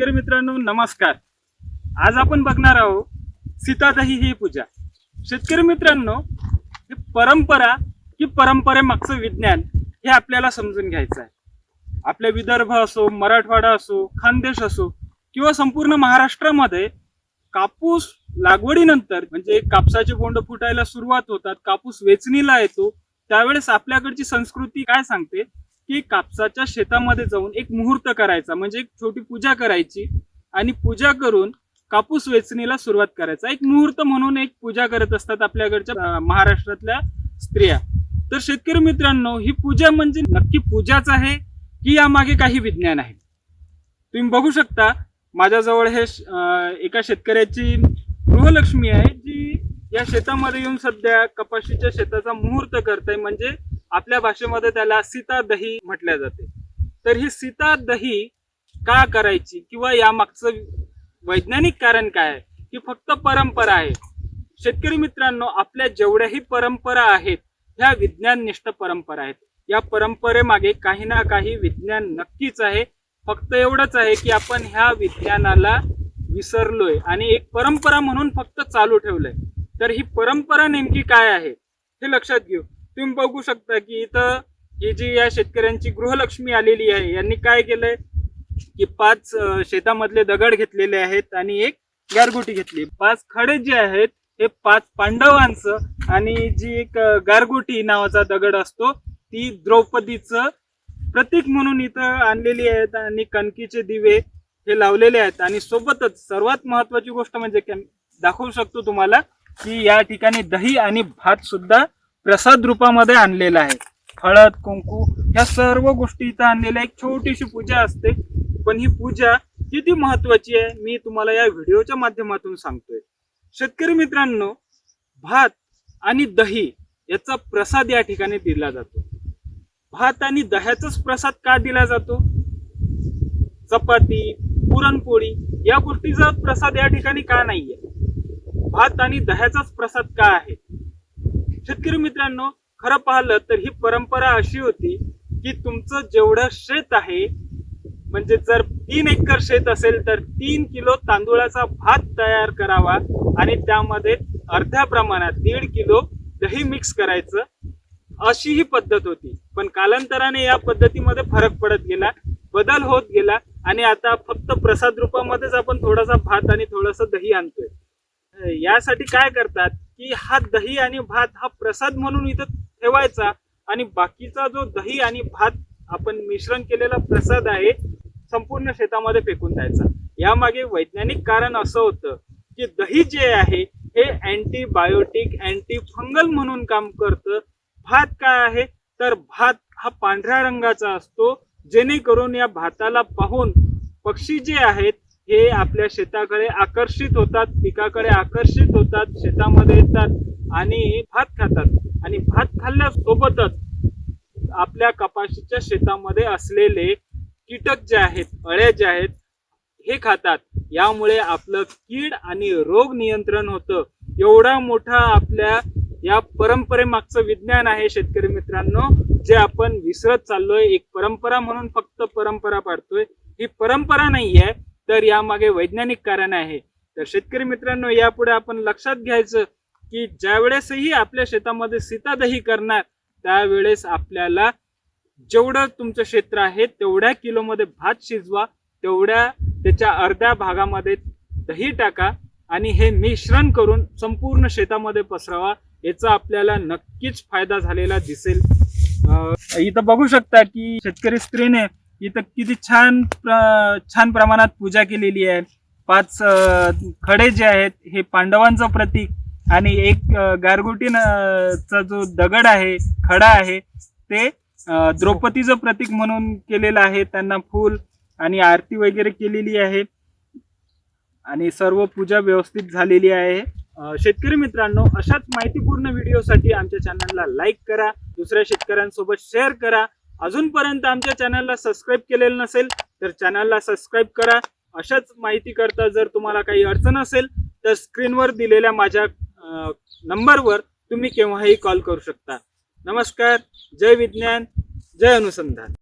शेतकरी मित्रांनो नमस्कार. आज आपण बघणार आहोत सीतादही ही पूजा. शेतकरी मित्रांनो ही परंपरा की परंपरेमागचं विज्ञान हे आपल्याला समजून घ्यायचं आहे. आपल्या विदर्भ असो मराठवाडा असो खानदेश असो किंवा संपूर्ण महाराष्ट्रामध्ये कापूस लागवडीनंतर म्हणजे कापसाचे बोंड फुटायला सुरुवात होतात कापूस वेचणीला येतो त्यावेळेस आपल्याकडची संस्कृती काय सांगते? की कापसाच्या शेतामध्ये जाऊन एक मुहूर्त करायचा म्हणजे एक छोटी पूजा करायची आणि पूजा करून कापूस वेचणीला सुरुवात करायचा. एक मुहूर्त म्हणून एक पूजा करत असतात आपल्याकडच्या महाराष्ट्रातल्या स्त्रिया. तर शेतकरी मित्रांनो ही पूजा म्हणजे नक्की पूजाच आहे की यामागे काही विज्ञान आहे? तुम्ही बघू शकता माझ्याजवळ हे एका शेतकऱ्याची गृहलक्ष्मी आहे जी या शेतामध्ये येऊन सध्या कपाशीच्या शेताचा मुहूर्त करते म्हणजे आपल्या भाषेमध्ये त्याला सीता दही म्हटल्या जाते. तर ही सीता दही का करायची? किंवा यामागचं वैज्ञानिक कारण काय आहे? की फक्त परंपरा आहे. शेतकरी मित्रांनो आपल्या जेवढ्याही परंपरा आहेत ह्या विज्ञाननिष्ठ परंपरा आहेत. या परंपरेमागे काही ना काही विज्ञान नक्कीच आहे. फक्त एवढंच आहे की आपण ह्या विज्ञानाला विसरलोय आणि एक परंपरा म्हणून फक्त चालू ठेवलंय. तर ही परंपरा नेमकी काय आहे? हे लक्षात घेऊ. तुम्ही बघू शकता की इथं ही जी या शेतकऱ्यांची गृहलक्ष्मी आलेली आहे यांनी काय केलंय? की पाच शेतामधले दगड घेतलेले आहेत आणि एक गारगोटी घेतली. पाच खडे जे आहेत हे पाच पांडवांचं आणि जी एक गारगोटी नावाचा दगड असतो ती द्रौपदीचं प्रतीक म्हणून इथं आणलेली आहेत आणि कणकीचे दिवे हे लावलेले आहेत. आणि सोबतच सर्वात महत्वाची गोष्ट म्हणजे दाखवू शकतो तुम्हाला की या ठिकाणी दही आणि भात सुद्धा प्रसाद रूपामध्ये आणलेला आहे. हळद कुंकू ह्या सर्व गोष्टी इथं आणलेल्या एक छोटीशी पूजा असते पण ही पूजा किती महत्वाची आहे मी तुम्हाला या व्हिडिओच्या माध्यमातून सांगतोय. शेतकरी मित्रांनो भात आणि दही याचा प्रसाद या ठिकाणी दिला जातो. भात आणि दह्याचाच प्रसाद का दिला जातो? चपाती पुरणपोळी या गोष्टीचा प्रसाद या ठिकाणी का नाहीये? भात आणि दह्याचाच प्रसाद का आहे? शेतकरी मित्रांनो खरं पाहिलं तर ही परंपरा अशी होती की तुमचं जेवढं शेत आहे म्हणजे जर तीन एकर शेत असेल तर तीन किलो तांदूळाचा भात तयार करावा आणि त्यामध्ये अर्ध्या प्रमाणात दीड किलो दही मिक्स करायचं अशी ही पद्धत होती. पण कालांतराने या पद्धतीमध्ये फरक पडत गेला बदल होत गेला आणि आता फक्त प्रसाद रूपामध्येच आपण थोडासा भात आणि थोडंसं दही आणतोय. यासाठी काय करतात? की हा दही आणि भात हा प्रसाद म्हणून इथं ठेवायचा आणि बाकीचा जो दही आणि भात आपण मिश्रण केलेला प्रसाद आहे संपूर्ण शेतामध्ये फेकून द्यायचा. यामागे वैज्ञानिक कारण असं होतं की दही जे आहे हे अँटीबायोटिक अँटी फंगल म्हणून काम करतं. भात काय आहे? तर भात हा पांढऱ्या रंगाचा असतो. जेणेकरून या भाताला पाहून पक्षी जे आहेत हे आपल्या शेताकडे आकर्षित होतात पिकाकडे आकर्षित होतात शेतामध्ये येतात आणि भात खातात. आणि भात खाल्ल्यासोबतच आपल्या कपाशीच्या शेतामध्ये असलेले कीटक जे आहेत अळ्या ज्या आहेत हे खातात. यामुळे आपलं कीड आणि रोग नियंत्रण होतं. एवढा मोठा आपल्या या परंपरेमागचं विज्ञान आहे शेतकरी मित्रांनो जे आपण विसरत चाललोय. एक परंपरा म्हणून फक्त परंपरा पाडतोय. ही परंपरा नाही आहे तर यामागे वैज्ञानिक कारण आहे. तर शेतकरी मित्रांनो यापुढे आपण लक्षात घ्यायचं की ज्यावेळेसही आपल्या शेतामध्ये सीतादही करणार त्यावेळेस आपल्याला जेवढं तुमचं क्षेत्र आहे तेवढ्या किलोमध्ये भात शिजवा तेवढ्या त्याच्या अर्ध्या भागामध्ये दही टाका आणि हे मिश्रण करून संपूर्ण शेतामध्ये पसरवा याचा आपल्याला नक्कीच फायदा झालेला दिसेल. इथं बघू शकता की शेतकरी स्त्रीने इथं किती छान प्र- छान प्रमाणात पूजा केलेली आहे. पाच खडे जे आहेत हे पांडवांचं प्रतीक आणि एक अं, गारगोटी न- चा जो दगड आहे खडा आहे ते द्रौपदीचं प्रतीक म्हणून केलेलं आहे. त्यांना फूल आणि आरती वगैरे केलेली आहे. आणि सर्व पूजा व्यवस्थित झालेली आहे. शेतकरी मित्रांनो अशाच माहितीपूर्ण व्हिडिओसाठी आमच्या चॅनलला लाईक करा. दुसऱ्या शेतकऱ्यांसोबत शेअर करा. अजूनपर्यंत आमच्या चॅनलला सबस्क्राईब केलेलं नसेल तर चॅनलला सबस्क्राईब करा. अशाच माहिती करता जर तुम्हाला काही अडचण असेल तर स्क्रीनवर दिलेल्या माझ्या नंबरवर तुम्ही केव्हाही कॉल करू शकता. नमस्कार जय विज्ञान जय अनुसंधान.